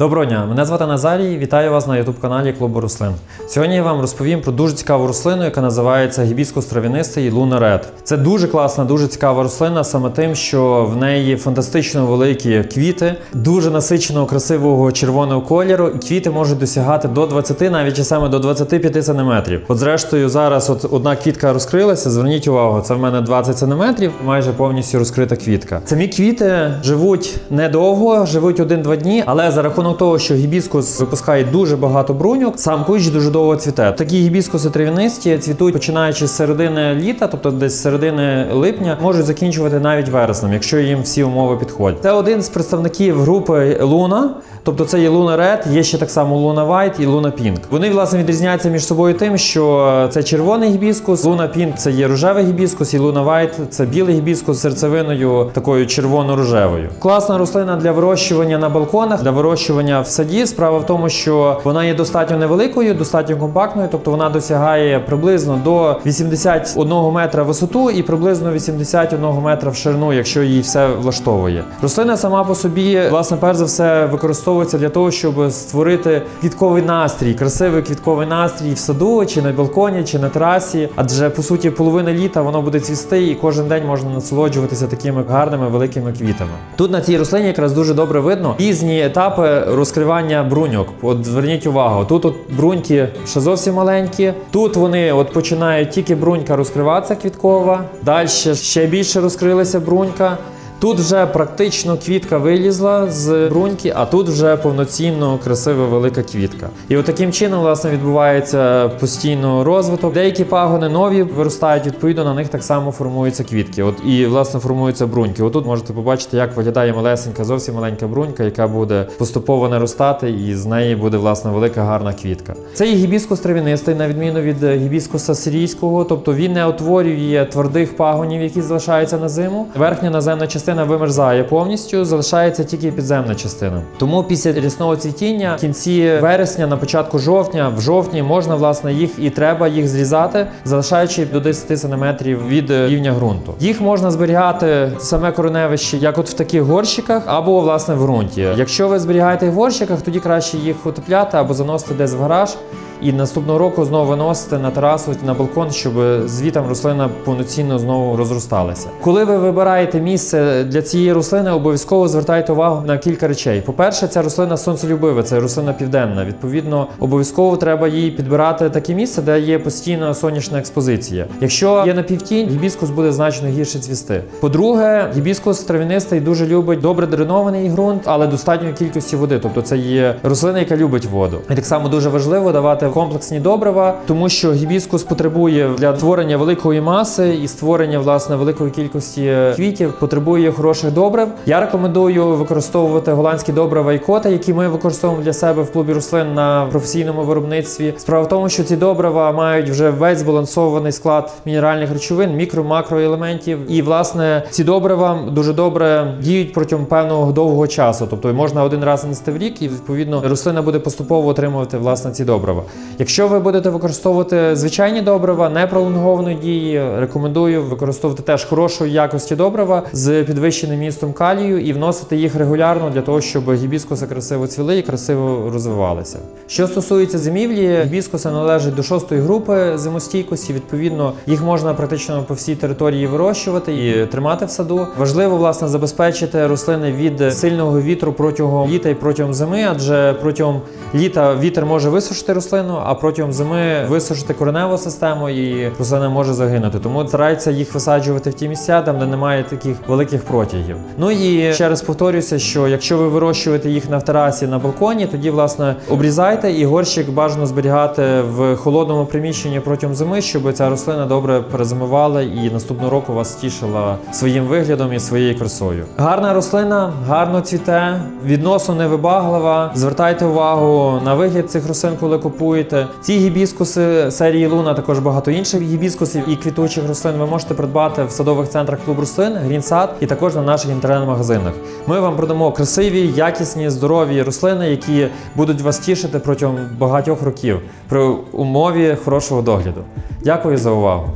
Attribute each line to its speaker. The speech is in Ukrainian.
Speaker 1: Доброго дня, мене звати Назарій. Вітаю вас на youtube каналі Клубу Рослин. Сьогодні я вам розповім про дуже цікаву рослину, яка називається гібіскус трав'янистий Луна Ред. Це дуже класна, дуже цікава рослина, саме тим, що в неї фантастично великі квіти, дуже насиченого, красивого червоного кольору, і квіти можуть досягати до 20, навіть часами до 25 см. От зрештою, зараз от одна квітка розкрилася. Зверніть увагу, це в мене 20 см, майже повністю розкрита квітка. Самі квіти живуть недовго, живуть 1-2 дні, але за рахунок того, що гібіскус випускає дуже багато бруньок, сам кущ дуже довго цвіте. Такі гібіскуси трав'янисті цвітуть починаючи з середини літа, тобто десь з середини липня, можуть закінчувати навіть вереснем, якщо їм всі умови підходять. Це один з представників групи Луна. Тобто це є Луна Red, є ще так само Луна White і Луна Pink. Вони власне відрізняються між собою тим, що це червоний гібіскус, Луна Pink це є рожевий гібіскус, і Луна White це білий гібіскус з серцевиною такою червоно-рожевою. Класна рослина для вирощування на балконах, для вирощування в саді. Справа в тому, що вона є достатньо невеликою, достатньо компактною, тобто вона досягає приблизно до 81 метра висоту і приблизно 81 метра в ширину, якщо її все влаштовує. Рослина сама по собі, власне, перш за все, використовується для того, щоб створити квітковий настрій, красивий квітковий настрій в саду, чи на балконі, чи на терасі. Адже по суті половина літа воно буде цвісти, і кожен день можна насолоджуватися такими гарними великими квітами. Тут на цій рослині якраз дуже добре видно різні етапи розкривання бруньок. От зверніть увагу, тут от бруньки ще зовсім маленькі. Тут вони от починають тільки брунька розкриватися квіткова. Далі ще більше розкрилася брунька. Тут вже практично квітка вилізла з бруньки, а тут вже повноцінно красива велика квітка. І от таким чином власне відбувається постійно розвиток. Деякі пагони нові виростають, відповідно на них так само формуються квітки. От і власне формуються бруньки. Отут можете побачити, як виглядає малесенька, зовсім маленька брунька, яка буде поступово наростати, і з неї буде власне велика гарна квітка. Це є гібіскус трав'янистий, на відміну від гібіскуса сирійського, тобто він не утворює твердих пагонів, які залишаються на зиму. Верхня наземна частина вимерзає повністю, залишається тільки підземна частина. Тому після рясного цвітіння в кінці вересня, на початку жовтня, в жовтні можна власне їх і треба їх зрізати, залишаючи до 10 см від е, рівня ґрунту. Їх можна зберігати саме кореневище, як от в таких горщиках, або власне в ґрунті. Якщо ви зберігаєте в горщиках, тоді краще їх утепляти або заносити десь в гараж. І наступного року знову виносити на терасу на балкон, щоб звітом рослина повноцінно знову розросталася. Коли ви вибираєте місце для цієї рослини, обов'язково звертайте увагу на кілька речей. По-перше, ця рослина сонцелюбива, це рослина південна. Відповідно, обов'язково треба їй підбирати таке місце, де є постійна сонячна експозиція. Якщо є напівтінь, гібіскус буде значно гірше цвісти. По-друге, гібіскус трав'янистий дуже любить добре дренований ґрунт, але достатньої кількості води. Тобто це є рослина, яка любить воду. І так само дуже важливо давати комплексні добрива, тому що гібіскус потребує для творення великої маси і створення власне великої кількості квітів, потребує хороших добрив. Я рекомендую використовувати голландські добрива і коти, які ми використовуємо для себе в клубі рослин на професійному виробництві. Справа в тому, що ці добрива мають вже весь збалансований склад мінеральних речовин, мікро макроелементів. І власне ці добрива дуже добре діють протягом певного довгого часу. Тобто можна один раз нести в рік, і відповідно рослина буде поступово отримувати власне ці добрива. Якщо ви будете використовувати звичайні добрива, не пролонгованої дії, рекомендую використовувати теж хорошої якості добрива з підвищеним містом калію і вносити їх регулярно для того, щоб гібіскуси красиво цвіли і красиво розвивалися. Що стосується зимівлі, гібіскуси належать до шостої групи зимостійкості. Відповідно, їх можна практично по всій території вирощувати і тримати в саду. Важливо власне забезпечити рослини від сильного вітру протягом літа і протягом зими, адже протягом літа вітер може висушити рослину, а протягом зими висушити кореневу систему і рослина може загинути. Тому старайтеся їх висаджувати в ті місця, там де немає таких великих протягів. Ну і ще раз повторюся, що якщо ви вирощуєте їх на терасі на балконі, тоді власне обрізайте і горщик бажано зберігати в холодному приміщенні протягом зими, щоб ця рослина добре перезимувала і наступного року вас тішила своїм виглядом і своєю красою. Гарна рослина, гарно цвіте, відносно невибаглива. Звертайте увагу на вигляд цих рослин, коли купуєте. Ці гібіскуси серії Луна, також багато інших гібіскусів і квітучих рослин ви можете придбати в садових центрах клуб рослин, Грінсад і також на наших інтернет-магазинах. Ми вам продамо красиві, якісні, здорові рослини, які будуть вас тішити протягом багатьох років при умові хорошого догляду. Дякую за увагу.